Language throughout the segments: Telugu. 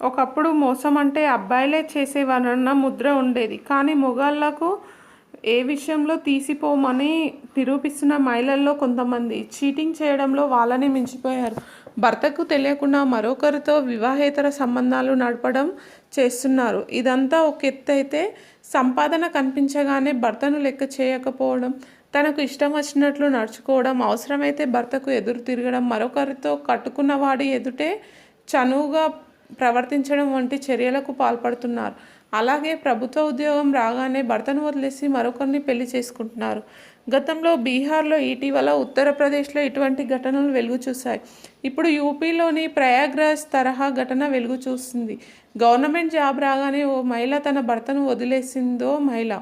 ఒకప్పుడు మోసం అంటే అబ్బాయిలే చేసేవారన్న ముద్ర ఉండేది. కానీ మొగాళ్ళకు ఏ విషయంలో తీసిపోమని నిరూపిస్తున్న మహిళల్లో కొంతమంది చీటింగ్ చేయడంలో వాళ్ళని మించిపోయారు. భర్తకు తెలియకుండా మరొకరితో వివాహేతర సంబంధాలు నడపడం చేస్తున్నారు. ఇదంతా ఒక ఎత్తు అయితే సంపాదన కనిపించగానే భర్తను లెక్క చేయకపోవడం తనకు ఇష్టం వచ్చినట్లు నడుచుకోవడం అవసరమైతే భర్తకు ఎదురు తిరగడం మరొకరితో కట్టుకున్న వాడి ఎదుటే చనువుగా ప్రవర్తించడం వంటి చర్యలకు పాల్పడుతున్నారు. అలాగే ప్రభుత్వ ఉద్యోగం రాగానే భర్తను వదిలేసి మరొకరిని పెళ్ళి చేసుకుంటున్నారు. గతంలో బీహార్లో ఇటీవల ఉత్తరప్రదేశ్లో ఇటువంటి ఘటనలు వెలుగు చూశాయి. ఇప్పుడు యూపీలోని ప్రయాగ్రాజ్ తరహా ఘటన వెలుగు చూస్తుంది గవర్నమెంట్ జాబ్ రాగానే ఓ మహిళ తన భర్తను వదిలేసిందో మహిళ.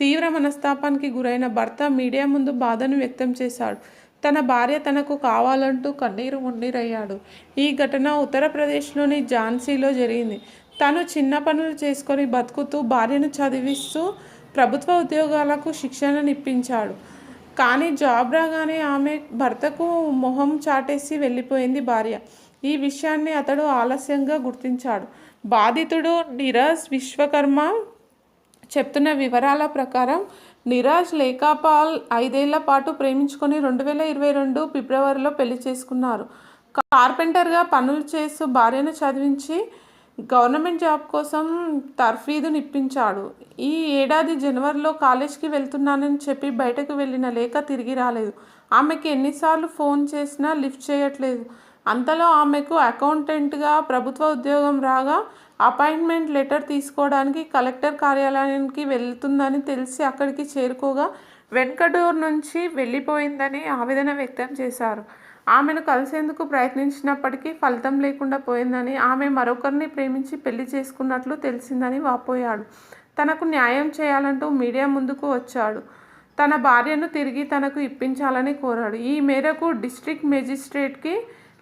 తీవ్ర మనస్తాపానికి గురైన భర్త మీడియా ముందు బాధను వ్యక్తం చేశాడు. తన భార్య తనకు కావాలంటూ కన్నీరు మున్నీరయ్యాడు. ఈ ఘటన ఉత్తరప్రదేశ్లోని ఝాన్సీలో జరిగింది. తను చిన్న పనులు చేసుకొని బతుకుతూ భార్యను చదివిస్తూ ప్రభుత్వ ఉద్యోగాలకు శిక్షణనిప్పించాడు కానీ జాబ్ రాగానే ఆమె భర్తకు మొహం చాటేసి వెళ్ళిపోయింది భార్య. ఈ విషయాన్ని అతడు ఆలస్యంగా గుర్తించాడు. బాధితుడు నీరజ్ విశ్వకర్మ చెప్తున్న వివరాల ప్రకారం నిరాజ్ లేఖాపాల్ ఐదేళ్ళ పాటు ప్రేమించుకొని రెండు వేల ఇరవై రెండు ఫిబ్రవరిలో పెళ్ళి చేసుకున్నారు. కార్పెంటర్గా పనులు చేస్తూ భార్యను చదివించి గవర్నమెంట్ జాబ్ కోసం తర్ఫీదుని ఇప్పించాడు ఈ ఏడాది జనవరిలో కాలేజ్కి వెళ్తున్నానని చెప్పి బయటకు వెళ్ళిన లేఖ తిరిగి రాలేదు. ఆమెకి ఎన్నిసార్లు ఫోన్ చేసినా లిఫ్ట్ చేయట్లేదు. అంతలో ఆమెకు అకౌంటెంట్గా ప్రభుత్వ ఉద్యోగం రాగా అపాయింట్మెంట్ లెటర్ తీసుకోవడానికి కలెక్టర్ కార్యాలయానికి వెళ్తుందని తెలిసి అక్కడికి చేరుకోగా వెంకటూరు నుంచి వెళ్ళిపోయిందని ఆవేదన వ్యక్తం చేశారు. ఆమెను కలిసేందుకు ప్రయత్నించినప్పటికీ ఫలితం లేకుండా పోయిందని ఆమె మరొకరిని ప్రేమించి పెళ్ళి చేసుకున్నట్లు తెలిసిందని వాపోయాడు. తనకు న్యాయం చేయాలంటూ మీడియా ముందుకు వచ్చాడు. తన భార్యను తిరిగి తనకు ఇప్పించాలని కోరాడు. ఈ మేరకు డిస్ట్రిక్ట్ మెజిస్ట్రేట్కి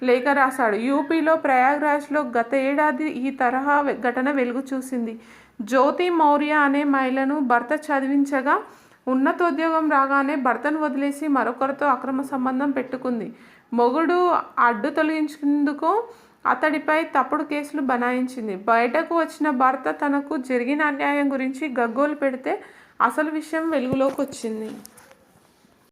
లేఖ రాశాడు. యూపీలో ప్రయాగ్రాజ్లో గత ఏడాది ఈ తరహా ఘటన వెలుగు చూసింది. జ్యోతి మౌర్య అనే మహిళను భర్త చదివించగా ఉన్నతోద్యోగం రాగానే భర్తను వదిలేసి మరొకరితో అక్రమ సంబంధం పెట్టుకుంది. మొగుడు అడ్డు తొలగించేందుకు అతడిపై తప్పుడు కేసులు బనాయించింది. బయటకు వచ్చిన భర్త తనకు జరిగిన అన్యాయం గురించి గగ్గోలు పెడితే అసలు విషయం వెలుగులోకి వచ్చింది.